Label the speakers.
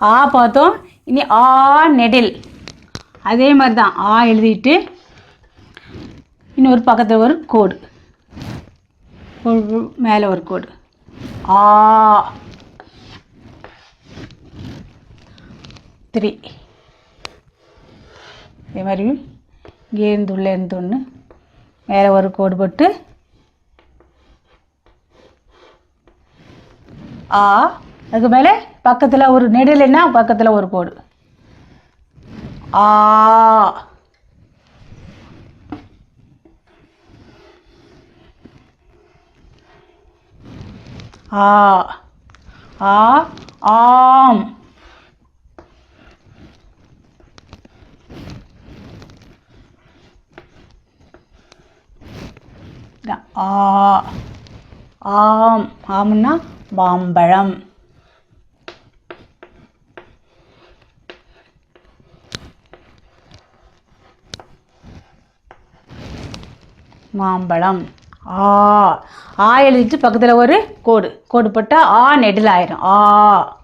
Speaker 1: ஆ பார்த்தோம். இனி ஆ நெடில். அதே மாதிரி தான் ஆ எழுதிட்டு இன்னொரு பக்கத்தில் ஒரு கோடு. ஒரு மேலே ஒரு கோடு. ஆ. த்ரீ. இதே மாதிரி இங்கேருந்து உள்ளே இருந்து ஒன்று மேலே ஒரு கோடு போட்டு ஆ. அதுக்கு மேலே பக்கத்தில் ஒரு நெடில்னா பக்கத்தில் ஒரு கோடு. ஆ. ஆ. ஆ. ஆம். ஆ. ஆம். ஆம்னா மாம்பழம். மாம்பழம். ஆ. ஆ எழுதிட்டு பக்கத்தில் ஒரு கோடு. கோடு போட்டால் ஆ நெடில் ஆயிரும் ஆ.